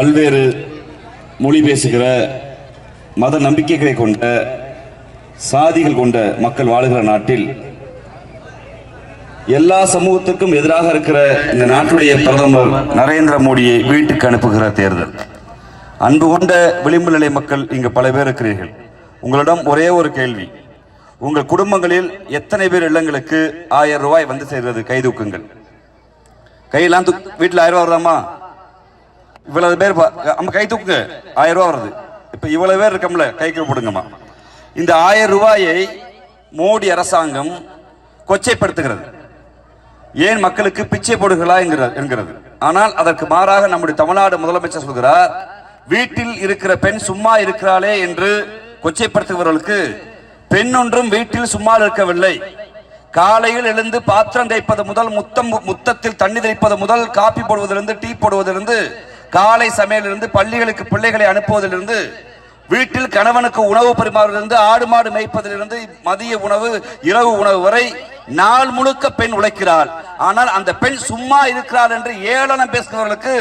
பல்வேறு மொழி பேசுகிற மத நம்பிக்கைகளை கொண்ட சாதிகள் கொண்ட மக்கள் வாழுகிற நாட்டில் எல்லா சமூகத்துக்கும் எதிராக இருக்கிற இந்த நாட்டுடைய பிரதமர் நரேந்திர மோடியை வீட்டுக்கு அனுப்புகிற தேர்தல். அன்பு கொண்ட விளிம்பு நிலை மக்கள் இங்கு பல பேர் இருக்கிறீர்கள். உங்களிடம் ஒரே ஒரு கேள்வி. உங்கள் குடும்பங்களில் எத்தனை பேர் இல்லங்களுக்கு ஆயிரம் ரூபாய் வந்து சேர்கிறது கைதூக்குங்கள் கையெல்லாம் வீட்டில் ஆயிரம் ரூபாய் வருதாமா இவ்வளவு பேர் நம்ம கை தூக்குங்க. ஆயிரம் ரூபா வருது. இப்போ இவ்வளவு பேர் இருக்கோம்ல கைக்கு போடுங்கம்மா. இந்த ஆயிரம் ரூபாயை மோடி அரசாங்கம் கொச்சைப்படுத்துகிறது. ஏன் மக்களுக்கு பிச்சை போடுகளா என்கிற- என்கிறது. ஆனால் அதற்கு மாறாக நம்முடைய தமிழ்நாடு முதலமைச்சர் சொல்கிறார் வீட்டில் இருக்கிற பெண் சும்மா இருக்கிறாளே என்று கொச்சைப்படுத்துகிறவர்களுக்கு பெண் ஒன்றும் வீட்டில் சும்மா இருக்கவில்லை. காலையில் எழுந்து பாத்திரம் தேய்ப்பது முதல் முத்தம் முத்தத்தில் தண்ணி தெளிப்பது முதல் காப்பி போடுவதிலிருந்து டீ போடுவதிலிருந்து காலை சமையலிருந்து பள்ளிகளுக்கு பிள்ளைகளை அனுப்புவதிலிருந்து வீட்டில் கணவனுக்கு உணவு பரிமாறுவதிலிருந்து ஆடு மாடு மேய்ப்பதிலிருந்து மதிய உணவு இரவு உணவு வரை நாள் முழுக்க பெண் உழைக்கிறாள். ஆனால் அந்த பெண் சும்மா இருக்கிறாள் என்று ஏளனம் பேசுகிறவர்களுக்கு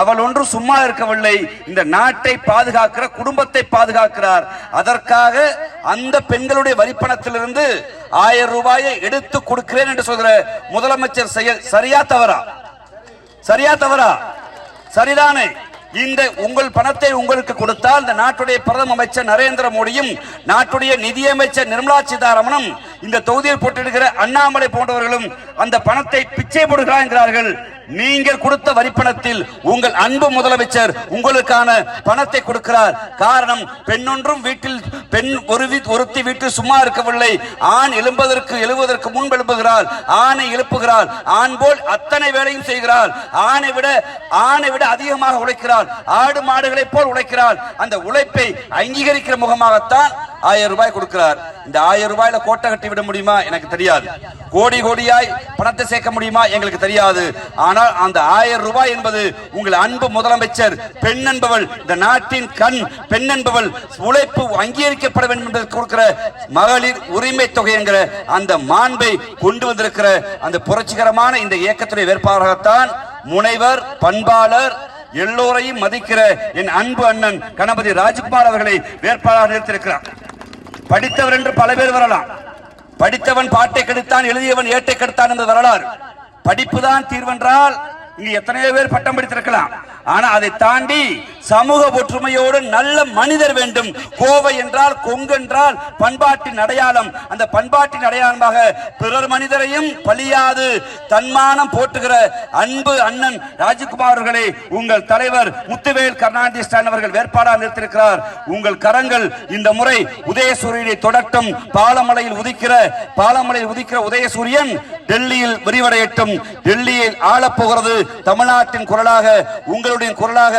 அவள் ஒன்று சும்மா இருக்கவில்லை. இந்த நாட்டை பாதுகாக்கிற குடும்பத்தை பாதுகாக்கிறார். அதற்காக அந்த பெண்களுடைய வரிப்பணத்திலிருந்து ஆயிரம் ரூபாயை எடுத்து கொடுக்கிறேன் என்று சொல்கிற முதலமைச்சர் செயல் சரியா தவறா? சரியா தவறா? சரிதானே? இந்த உங்கள் பணத்தை உங்களுக்கு கொடுத்தால் இந்த நாட்டுடைய பிரதம அமைச்சர் நரேந்திர மோடியும் நாட்டுடைய நிதியமைச்சர் நிர்மலா சீதாராமனும் இந்த தொகுதியில் போட்டிருக்கிற அண்ணாமலை போன்றவர்களும் அந்த பணத்தை பிச்சை போடுகிறார் என்கிறார்கள். நீங்கள் கொடுத்த வரிப்பணத்தில் உங்கள் அன்பு முதலமைச்சர் உங்களுக்கான பணத்தை கொடுக்கிறார். காரணம் பெண்ணொன்றும் வீட்டில் பெண் ஒரு வீ- ஒருத்தி வீட்டில் சும்மா இருக்கவில்லை. ஆண் எழும்பதற்கு எழுவதற்கு முன்பு எழுப்புகிறார் ஆணை எழுப்புகிறாள். ஆண் போல் அத்தனை வேலையும் செய்கிறாள். ஆணை விட ஆணை விட அதிகமாக உழைக்கிறார் ஆடு மாடுகளைப் போல் உழைக்கிறார் அந்த உழைப்பை அங்கீகரிக்கிற முகமாகத்தான் ஆயிரம் ரூபாய் கொடுக்கிறார். இந்த ஆயிரம் ரூபாயில கோட்டை கட்டி விட முடியுமா? எனக்கு தெரியாது. கோடி கோடியாய் பணத்தை சேர்க்க முடியுமா? எங்களுக்கு தெரியாது. ஆனால் அந்த ஆயிரம் ரூபாய் என்பது உங்கள் அன்பு முதலமைச்சர் பெண் என்பவள் இந்த நாட்டின் கண் பெண் என்பவள் உழைப்பு அங்கீகரிக்கப்பட வேண்டும் என்பதற்கு கொடுக்கிற மகளிர் உரிமை தொகை என்கிற அந்த மாண்பை கொண்டு வந்திருக்கிற அந்த புரட்சிகரமான இந்த இயக்கத்துடைய வேட்பாளராகத்தான் முனைவர் பண்பாளர் எல்லோரையும் மதிக்கிற என் அன்பு அண்ணன் கணபதி ராஜ்குமார் அவர்களை வேட்பாளராக நிறுத்தியிருக்கிறார். படித்தவர் என்று பல பேர் வரலாம். படித்தவன் பாட்டை கெடுத்தான் எழுதியவன் ஏட்டை கெடுத்தான் என்று வரலாறு. படிப்புதான் தீர்வென்றால் இங்கு எத்தனையோ பேர் பட்டம் படித்திருக்கலாம். ஆனா அதை தாண்டி சமூக ஒற்றுமையோடு நல்ல மனிதர் வேண்டும். கோவை என்றால் கொங்கு என்றால் பண்பாட்டின் அடையாளம். அந்த பண்பாட்டின் அடையாளமாக பிறர் மனிதரையும் பழியாது தன்மானம் போட்டுகிற அன்பு அண்ணன் ராஜகுமார் அவர்களை உங்கள் தலைவர் முத்துவேல் கருணாநிதி ஸ்டாலின் அவர்கள் வேட்பாளர் நிறுத்திருக்கிறார் உங்கள் கரங்கள் இந்த முறை உதயசூரியனை தொடட்டும். பாலமலையில் உதிக்கிற பாலமலையில் உதிக்கிற உதயசூரியன் டெல்லியில் விரிவடையட்டும். டெல்லியில் ஆளப்போகிறது தமிழ்நாட்டின் குரலாக உங்களுடைய குரலாக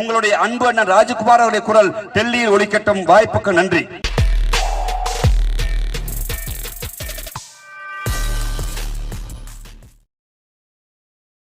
உங்களுடைய அன்பு அண்ணன் ராஜகுமார் அவருடைய குரல் டெல்லியில் ஒழிக்கட்டும் வாய்ப்புக்கு நன்றி.